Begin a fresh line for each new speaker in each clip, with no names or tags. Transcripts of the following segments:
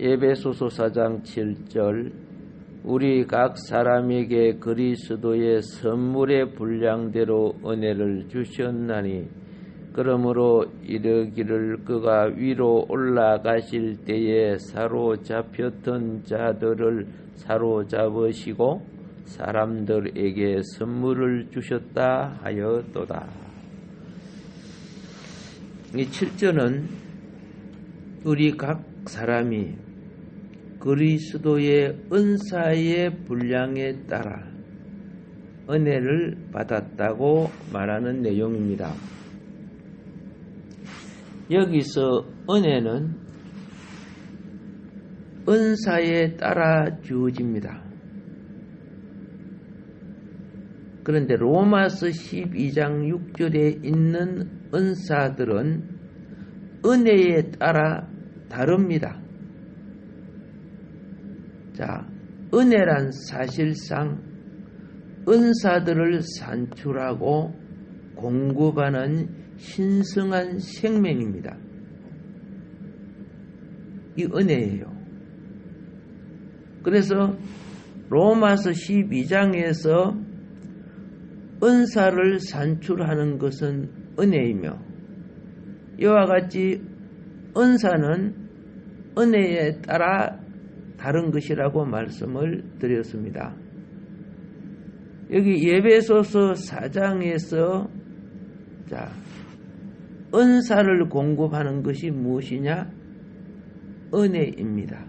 예배소서 4장 7절 우리 각 사람에게 그리스도의 선물의 분량대로 은혜를 주셨나니 그러므로 이르기를 그가 위로 올라가실 때에 사로잡혔던 자들을 사로잡으시고 사람들에게 선물을 주셨다 하였도다. 이 7절은 우리 각 사람이 그리스도의 은사의 분량에 따라 은혜를 받았다고 말하는 내용입니다. 여기서 은혜는 은사에 따라 주어집니다. 그런데 로마서 12장 6절에 있는 은사들은 은혜에 따라 다릅니다. 자, 은혜란 사실상 은사들을 산출하고 공급하는 신성한 생명입니다. 이 은혜예요. 그래서 로마서 12장에서 은사를 산출하는 것은 은혜이며 이와 같이 은사는 은혜에 따라 다른 것이라고 말씀을 드렸습니다. 여기 예배소서 4장에서 자 은사를 공급하는 것이 무엇이냐? 은혜입니다.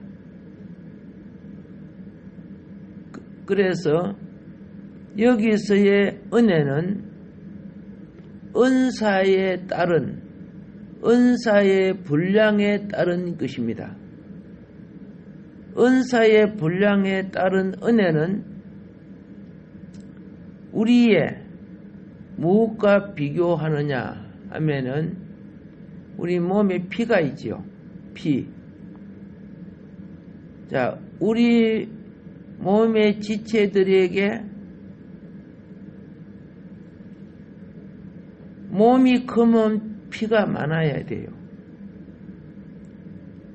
그래서 여기서의 은혜는 은사에 따른 은사의 분량에 따른 것입니다. 은사의 분량에 따른 은혜는 우리의 무엇과 비교하느냐 하면은 우리 몸에 피가 있지요. 피. 자, 우리 몸의 지체들에게 몸이 크면 피가 많아야 돼요.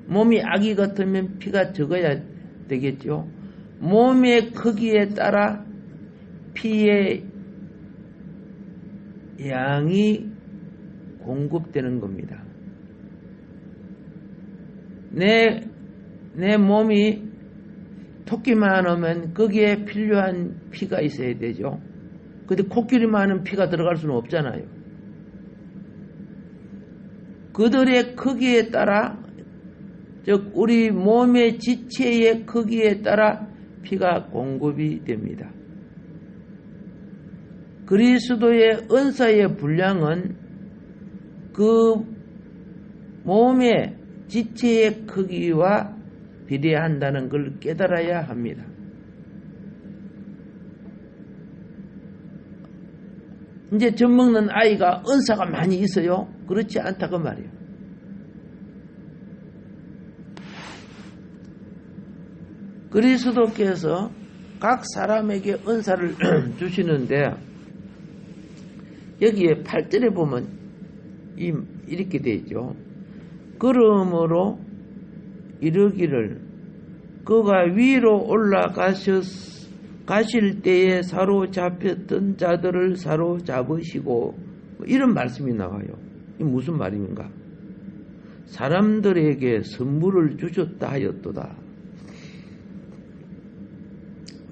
몸이 아기 같으면 피가 적어야 되겠죠. 몸의 크기에 따라 피의 양이 공급되는 겁니다. 내, 내 몸이 토끼만 하면 거기에 필요한 피가 있어야 되죠. 근데 코끼리만 하면 피가 들어갈 수는 없잖아요. 그들의 크기에 따라 즉 우리 몸의 지체의 크기에 따라 피가 공급이 됩니다. 그리스도의 은사의 분량은 그 몸의 지체의 크기와 비례한다는 걸 깨달아야 합니다. 이제 젖 먹는 아이가 은사가 많이 있어요? 그렇지 않다고 말이에요. 그리스도께서 각 사람에게 은사를 주시는데 여기에 8절에 보면 이렇게 되어 있죠. 그러므로 이르기를 그가 위로 올라가셨 가실 때에 사로잡혔던 자들을 사로잡으시고 이런 말씀이 나와요. 이 무슨 말인가? 사람들에게 선물을 주셨다 하였도다.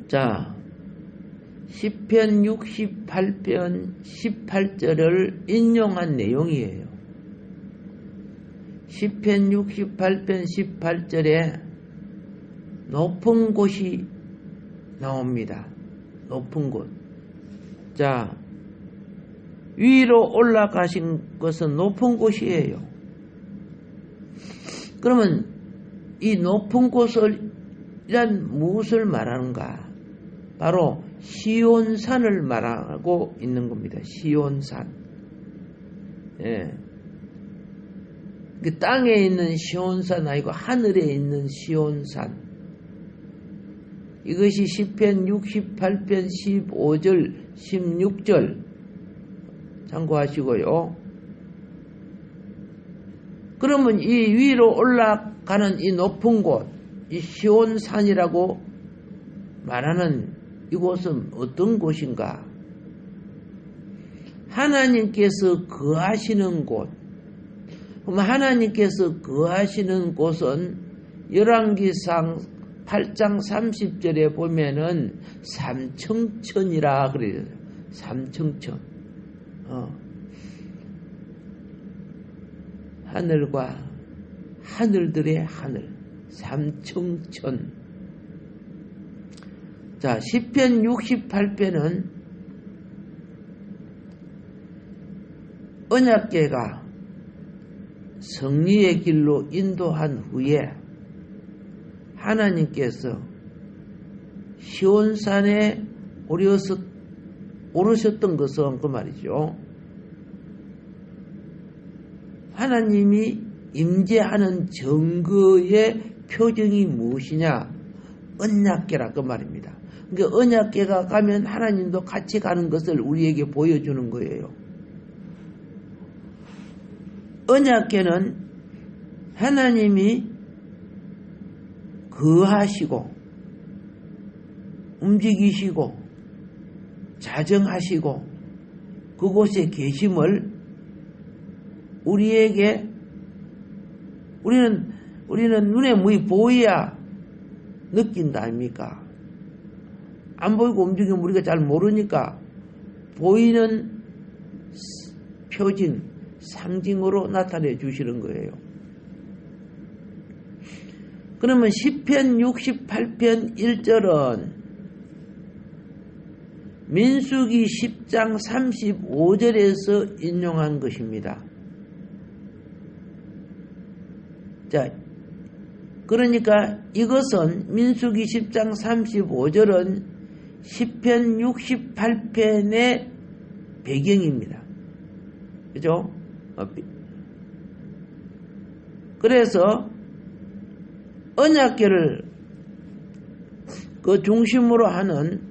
자, 10편 68편 18절을 인용한 내용이에요. 10편 68편 18절에 높은 곳이 나옵니다. 높은 곳. 자, 위로 올라가신 것은 높은 곳이에요. 그러면 이 높은 곳을 이란 무엇을 말하는가? 바로 시온산을 말하고 있는 겁니다. 시온산. 예. 그 땅에 있는 시온산 아니고 하늘에 있는 시온산. 이것이 10편 68편 15절 16절 참고하시고요. 그러면 이 위로 올라가는 이 높은 곳 이 시온산이라고 말하는 이곳은 어떤 곳인가? 하나님께서 거하시는 곳. 그럼 하나님께서 거하시는 곳은 열왕기상 8장 30절에 보면은 삼청천이라 그래요. 삼청천. 어. 하늘과 하늘들의 하늘. 삼청천. 자, 10편 68편은 언약계가 성리의 길로 인도한 후에 하나님께서 시온산에 오르셨, 오르셨던 것은 그 말이죠. 하나님이 임재하는 증거의 표정이 무엇이냐? 언약계라 그 말입니다. 그러니까 언약계가 가면 하나님도 같이 가는 것을 우리에게 보여주는 거예요. 언약계는 하나님이 거하시고 움직이시고 자정하시고 그곳에 계심을 우리에게 우리는 우리는 눈에 무이 보여야 느낀다 아닙니까? 안 보이고 움직이면 우리가 잘 모르니까 보이는 표징, 상징으로 나타내 주시는 거예요. 그러면 10편 68편 1절은 민수기 10장 35절에서 인용한 것입니다. 자, 그러니까 이것은 민수기 10장 35절은 10편 68편의 배경입니다. 그죠? 어, 그래서 언약계를 그 중심으로 하는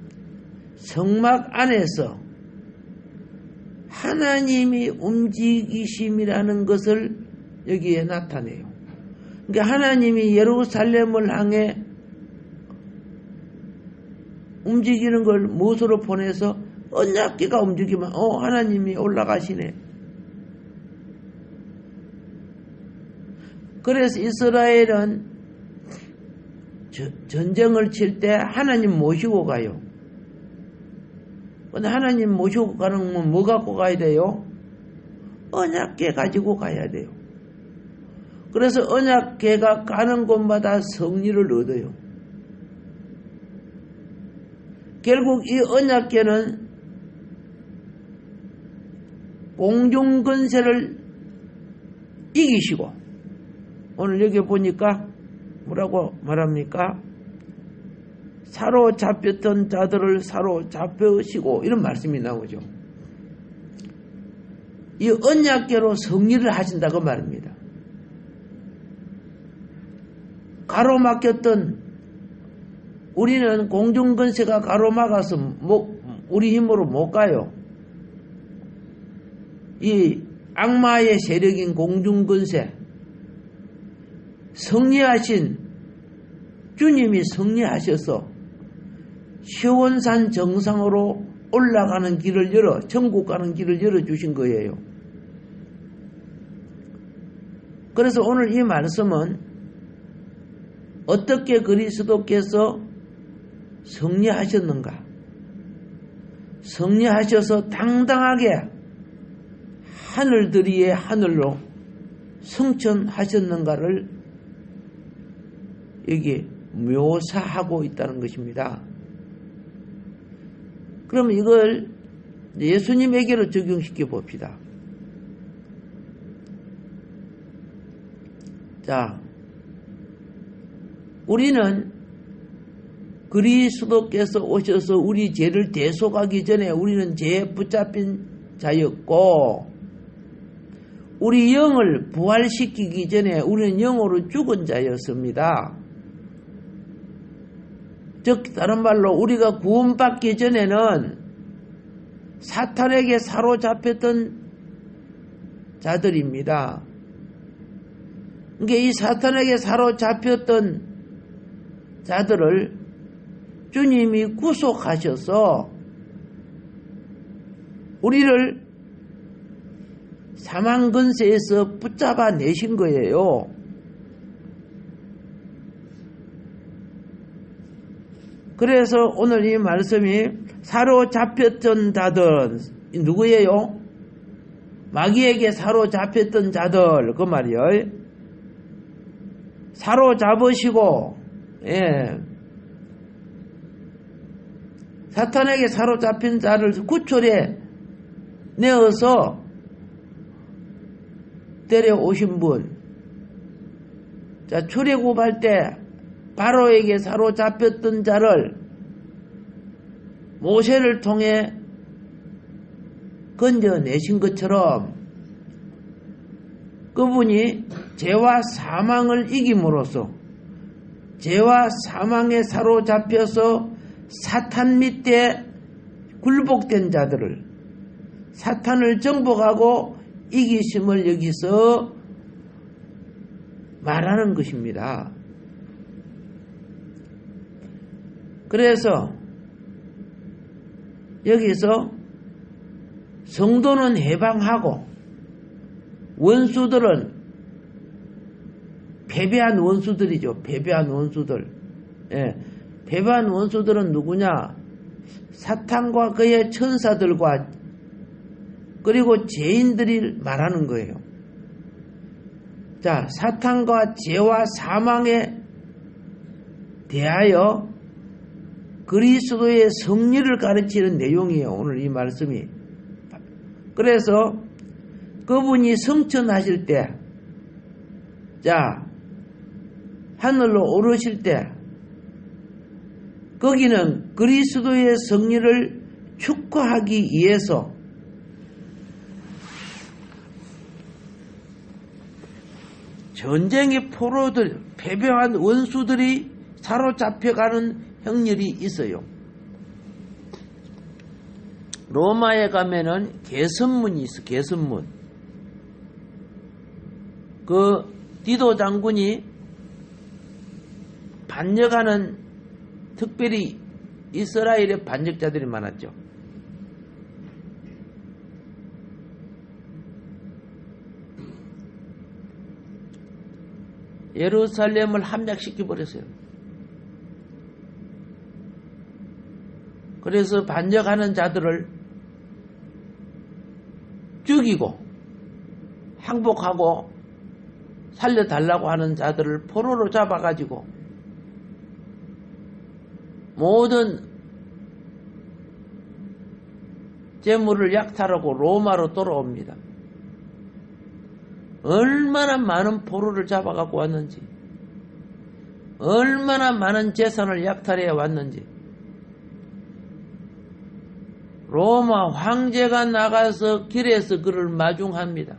성막 안에서 하나님이 움직이심이라는 것을 여기에 나타내요. 그러니까 하나님이 예루살렘을 향해 움직이는 걸 무엇으로 보내서 언약계가 움직이면 어 하나님이 올라가시네. 그래서 이스라엘은 전쟁을 칠 때 하나님 모시고 가요. 근데 하나님 모시고 가는 건 뭐 갖고 가야 돼요? 언약계 가지고 가야 돼요. 그래서 언약계가 가는 곳마다 성리를 얻어요. 결국 이 언약계는 공중건세를 이기시고 오늘 여기 보니까 뭐라고 말합니까? 사로잡혔던 자들을 사로잡으시고 이런 말씀이 나오죠. 이 언약계로 성리를 하신다고 말입니다. 가로막혔던 우리는 공중건세가 가로막아서 못, 우리 힘으로 못 가요. 이 악마의 세력인 공중건세 성리하신 주님이 성리하셔서 시원산 정상으로 올라가는 길을 열어 천국 가는 길을 열어 주신 거예요. 그래서 오늘 이 말씀은 어떻게 그리스도께서 성리하셨는가? 성리하셔서 당당하게 하늘들이의 하늘로 성천하셨는가를 여기 묘사하고 있다는 것입니다. 그러면 이걸 예수님에게로 적용시켜 봅시다. 자, 우리는 그리스도께서 오셔서 우리 죄를 대속하기 전에 우리는 죄에 붙잡힌 자였고, 우리 영을 부활시키기 전에 우리는 영으로 죽은 자였습니다. 즉, 다른 말로 우리가 구원받기 전에는 사탄에게 사로잡혔던 자들입니다. 그러니까 이 사탄에게 사로잡혔던 자들을 주님이 구속하셔서 우리를 사망 근세에서 붙잡아 내신 거예요. 그래서 오늘 이 말씀이 사로잡혔던 자들 누구예요? 마귀에게 사로잡혔던 자들 그 말이요. 사로잡으시고 예. 사탄에게 사로잡힌 자를 구출해 내어서 데려오신 분. 자, 출애굽할 때 바로에게 사로잡혔던 자를 모세를 통해 건져내신 것처럼 그분이 죄와 사망을 이김으로써 죄와 사망에 사로잡혀서 사탄 밑에 굴복된 자들을 사탄을 정복하고 이기심을 여기서 말하는 것입니다. 그래서 여기서 성도는 해방하고 원수들은 패배한 원수들이죠. 패배한 원수들. 예. 패배한 원수들은 누구냐? 사탄과 그의 천사들과 그리고 죄인들이 말하는 거예요. 자, 사탄과 죄와 사망에 대하여 그리스도의 승리를 가르치는 내용이에요. 오늘 이 말씀이. 그래서 그분이 성천하실 때, 자, 하늘로 오르실 때, 거기는 그리스도의 승리를 축하하기 위해서 전쟁의 포로들, 패배한 원수들이 사로잡혀가는 형렬이 있어요. 로마에 가면은 개선문이 있어, 개선문. 그 디도 장군이 반역하는 특별히 이스라엘의 반역자들이 많았죠. 예루살렘을 함락시켜 버렸어요. 그래서 반역하는 자들을 죽이고 항복하고 살려달라고 하는 자들을 포로로 잡아가지고 모든 재물을 약탈하고 로마로 돌아옵니다. 얼마나 많은 포로를 잡아갖고 왔는지, 얼마나 많은 재산을 약탈해 왔는지, 로마 황제가 나가서 길에서 그를 마중합니다.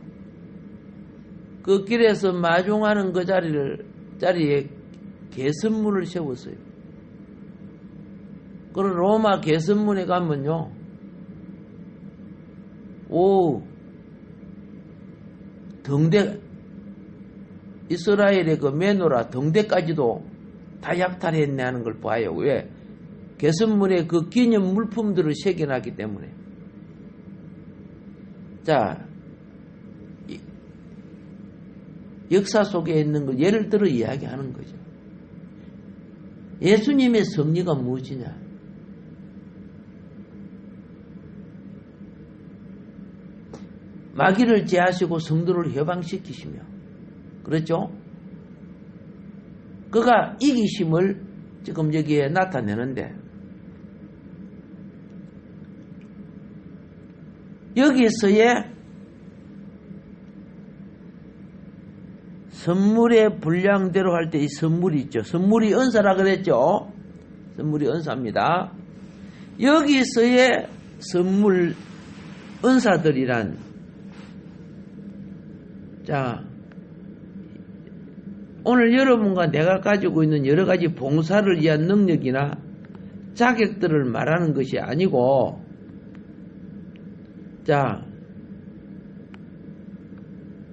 그 길에서 마중하는 그 자리를, 자리에 개선문을 세웠어요. 그 로마 개선문에 가면요, 오, 등대, 이스라엘의 그 메노라 등대까지도 다 약탈했네 하는 걸 봐요. 왜? 개선문에 그 기념 물품들을 새겨놨기 때문에. 자, 역사 속에 있는 걸 예를 들어 이야기하는 거죠. 예수님의 섭리가 무엇이냐? 마귀를 제하시고 성도를 해방시키시며 그렇죠? 그가 이기심을 지금 여기에 나타내는데 여기서의 선물의 분량대로 할 때 이 선물이 있죠. 선물이 은사라 그랬죠. 선물이 은사입니다. 여기서의 선물 은사들이란 자 오늘 여러분과 내가 가지고 있는 여러 가지 봉사를 위한 능력이나 자격들을 말하는 것이 아니고 자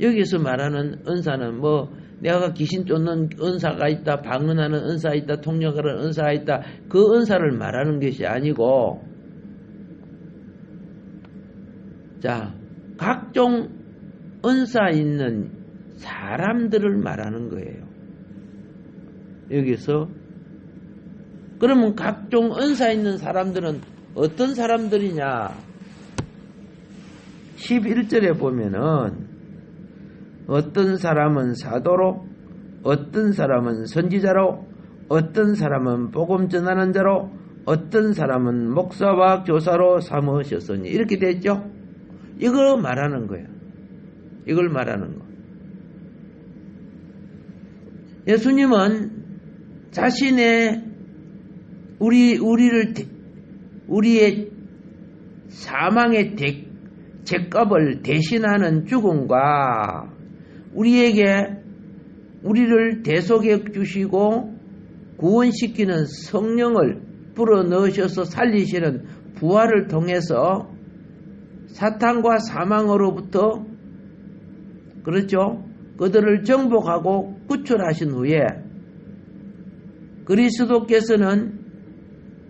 여기서 말하는 은사는 뭐 내가 귀신 쫓는 은사가 있다, 방언하는 은사가 있다, 통역하는 은사가 있다. 그 은사를 말하는 것이 아니고, 자, 각종 은사 있는 사람들을 말하는 거예요. 여기서 그러면 각종 은사 있는 사람들은 어떤 사람들이냐? 11절에 보면은 어떤 사람은 사도로, 어떤 사람은 선지자로, 어떤 사람은 복음 전하는 자로, 어떤 사람은 목사와 교사로 삼으셨으니 이렇게 됐죠? 이걸 말하는 거예요. 이걸 말하는 거. 예수님은 자신의 우리 우리를 대- 우리의 사망의 대, 죄값을 대신하는 죽음과 우리에게 우리를 대속해 주시고 구원시키는 성령을 불어 넣으셔서 살리시는 부활을 통해서 사탄과 사망으로부터 그렇죠? 그들을 정복하고 구출하신 후에 그리스도께서는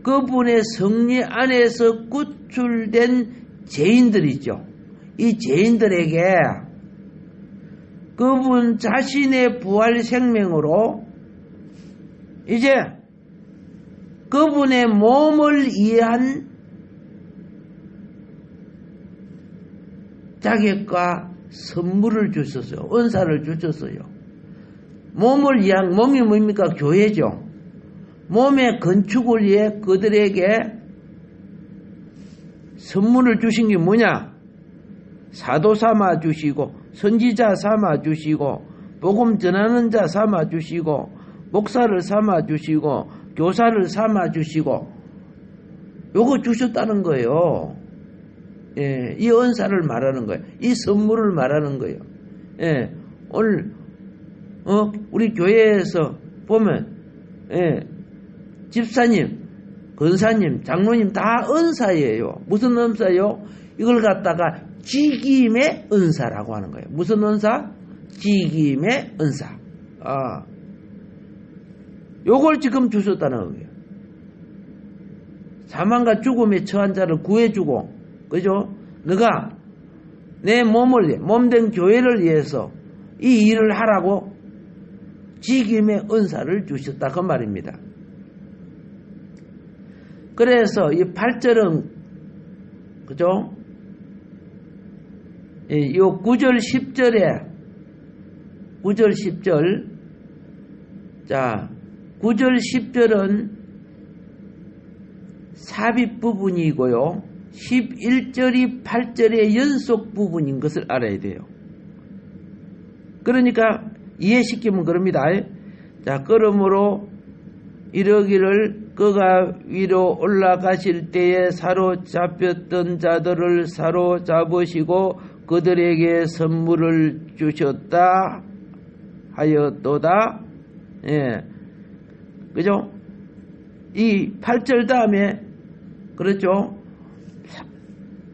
그분의 성리 안에서 구출된 죄인들이죠. 이 죄인들에게 그분 자신의 부활 생명으로 이제 그분의 몸을 이해한 자격과 선물을 주셨어요. 은사를 주셨어요. 몸을 이해한 몸이 뭡니까? 교회죠. 몸의 건축을 위해 그들에게 선물을 주신 게 뭐냐? 사도 삼아 주시고 선지자 삼아 주시고 복음 전하는 자 삼아 주시고 목사를 삼아 주시고 교사를 삼아 주시고 요거 주셨다는 거예요. 예, 이 은사를 말하는 거예요. 이 선물을 말하는 거예요. 예, 오늘 어, 우리 교회에서 보면 예, 집사님, 권사님, 장로님 다 은사예요. 무슨 은사요? 이걸 갖다가 직임의 은사라고 하는 거예요. 무슨 은사? 직임의 은사. 아, 요걸 지금 주셨다는 거예요. 사망과 죽음에 처한 자를 구해주고, 그죠? 너가 내 몸을, 몸된 교회를 위해서 이 일을 하라고 직임의 은사를 주셨다. 그 말입니다. 그래서 이 8절은, 그죠? 이 9절, 10절에, 9절, 10절, 자, 9절, 10절은 삽입 부분이고요. 11절이 8절의 연속 부분인 것을 알아야 돼요. 그러니까 이해시키면 그럽니다. 자, 그러므로 이러기를 그가 위로 올라가실 때에 사로잡혔던 자들을 사로잡으시고 그들에게 선물을 주셨다 하였도다. 예. 그죠? 이 8절 다음에 그렇죠?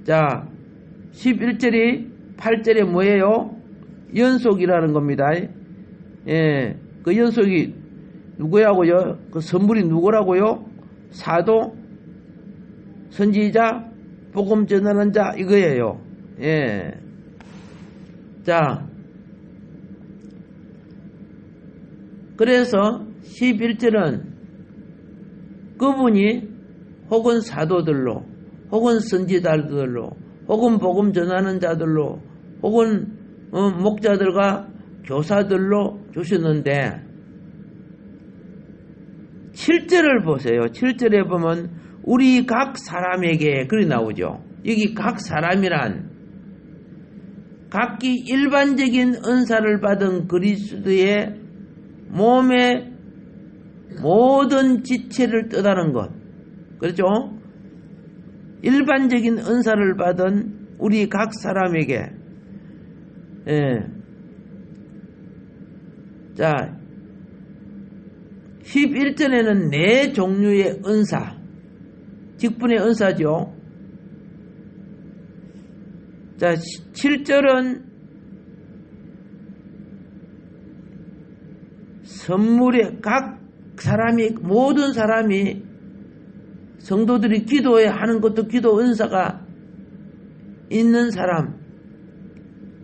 자, 11절이 8절에 뭐예요? 연속이라는 겁니다. 예. 그 연속이 누구라고요? 그 선물이 누구라고요? 사도, 선지자, 복음 전하는 자 이거예요. 예. 자. 그래서 11절은 그분이 혹은 사도들로 혹은 선지자들로 혹은 복음 전하는 자들로 혹은 어, 목자들과 교사들로 주셨는데 7절을 보세요. 7절에 보면 우리 각 사람에게 그리 나오죠. 여기 각 사람이란 각기 일반적인 은사를 받은 그리스도의 몸의 모든 지체를 뜻하는 것. 그렇죠? 일반적인 은사를 받은 우리 각 사람에게 예. 자, 11절에는 네 종류의 은사, 직분의 은사죠. 자, 7절은 선물에 각 사람이 모든 사람이 성도들이 기도해 하는 것도 기도 은사가 있는 사람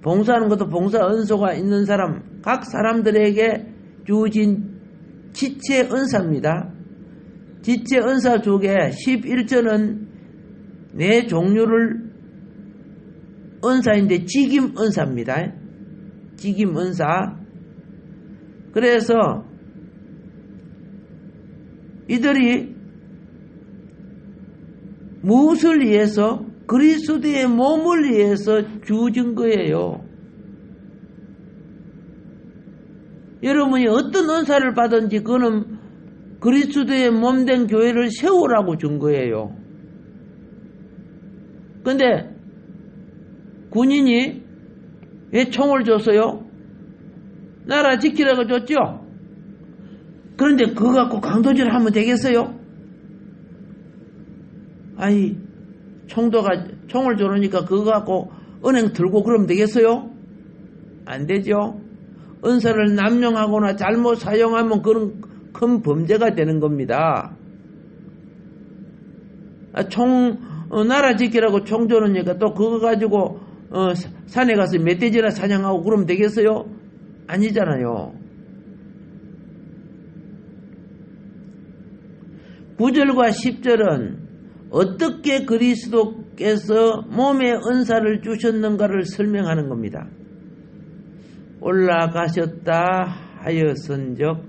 봉사하는 것도 봉사 은소가 있는 사람 각 사람들에게 주어진 지체 은사입니다. 지체 은사 중에 11조는 네 종류를 은사인데 직임 은사입니다. 직임 은사. 그래서 이들이 무엇을 위해서 그리스도의 몸을 위해서 주어진 거예요. 여러분이 어떤 은사를 받은지 그거는 그리스도의 몸된 교회를 세우라고 준 거예요. 근데 군인이 왜 총을 줬어요? 나라 지키라고 줬죠? 그런데 그거 갖고 강도질 하면 되겠어요? 아이, 총도가 총을 줘놓으니까 그거 갖고 은행 들고 그러면 되겠어요? 안 되죠? 은사를 남용하거나 잘못 사용하면 그런 큰 범죄가 되는 겁니다. 아, 총, 어, 나라 지키라고 총 줘놓으니까 또 그거 가지고 어, 산에 가서 멧돼지나 사냥하고 그러면 되겠어요? 아니잖아요. 9절과 10절은 어떻게 그리스도께서 몸에 은사를 주셨는가를 설명하는 겁니다. 올라가셨다 하여선적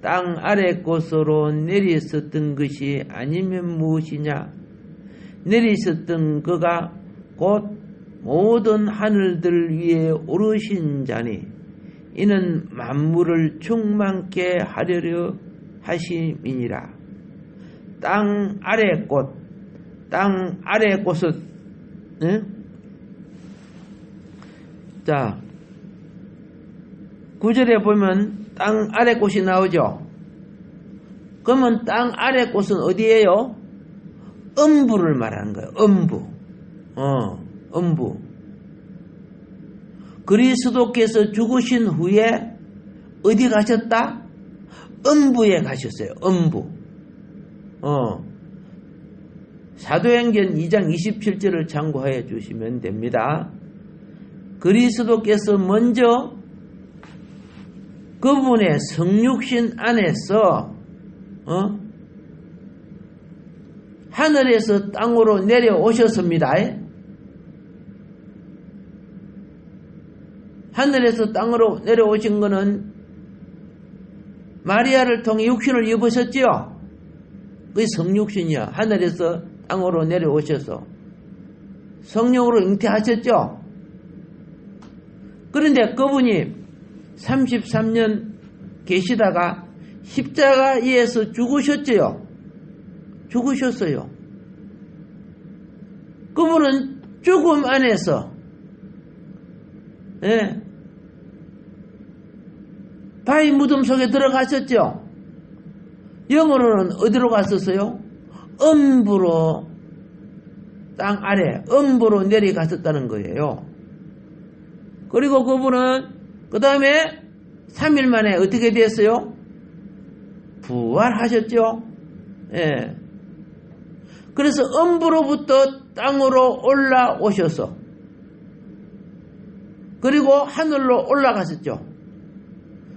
땅 아래 곳으로 내리셨던 것이 아니면 무엇이냐? 내리셨던 그가 곧 모든 하늘들 위에 오르신 자니 이는 만물을 충만케 하려려 하심이니라. 땅 아래 곳, 땅 아래 곳은, 네? 자, 구절에 보면 땅 아래 곳이 나오죠. 그러면 땅 아래 곳은 어디예요? 음부를 말하는 거예요. 음부. 어, 음부. 그리스도께서 죽으신 후에 어디 가셨다? 음부에 가셨어요. 음부. 어. 사도행전 2장 27절을 참고해 주시면 됩니다. 그리스도께서 먼저 그분의 성육신 안에서 어? 하늘에서 땅으로 내려오셨습니다. 하늘에서 땅으로 내려오신 것은 마리아를 통해 육신을 입으셨지요. 그게 성육신이야. 하늘에서 땅으로 내려오셔서 성령으로 잉태하셨죠. 그런데 그분이 33년 계시다가 십자가에서 죽으셨지요. 죽으셨어요. 그분은 죽음 안에서 예, 바위 무덤 속에 들어가셨죠. 영으로는 어디로 갔었어요? 음부로 땅 아래 음부로 내려갔었다는 거예요. 그리고 그분은 그 다음에 3일 만에 어떻게 됐어요? 부활하셨죠. 예. 그래서 음부로부터 땅으로 올라오셔서 그리고 하늘로 올라가셨죠.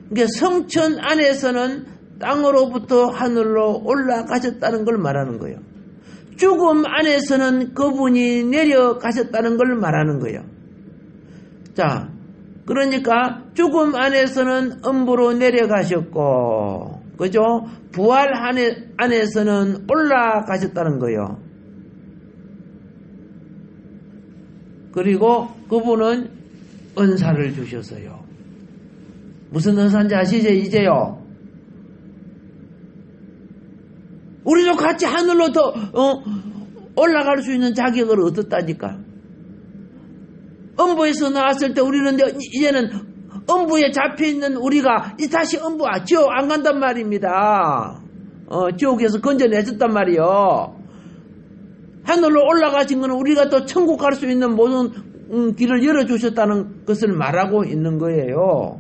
그러니까 성천 안에서는 땅으로부터 하늘로 올라가셨다는 걸 말하는 거예요. 죽음 안에서는 그분이 내려가셨다는 걸 말하는 거예요. 자, 그러니까 죽음 안에서는 음부로 내려가셨고, 그죠? 부활 안에, 안에서는 올라가셨다는 거예요. 그리고 그분은 은사를 주셨어요. 무슨 은사인지 아시죠? 이제요. 우리도 같이 하늘로 더 어, 올라갈 수 있는 자격을 얻었다니까. 음부에서 나왔을 때 우리는 이제는 음부에 잡혀 있는 우리가 다시 음부 아 지옥 안 간단 말입니다. 어, 지옥에서 건져내줬단 말이요. 하늘로 올라가신 것은 우리가 또 천국 갈 수 있는 모든 음, 길을 열어주셨다는 것을 말하고 있는 거예요.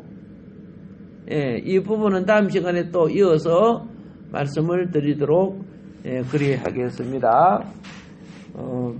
예, 이 부분은 다음 시간에 또 이어서 말씀을 드리도록 예, 그리하겠습니다. 어,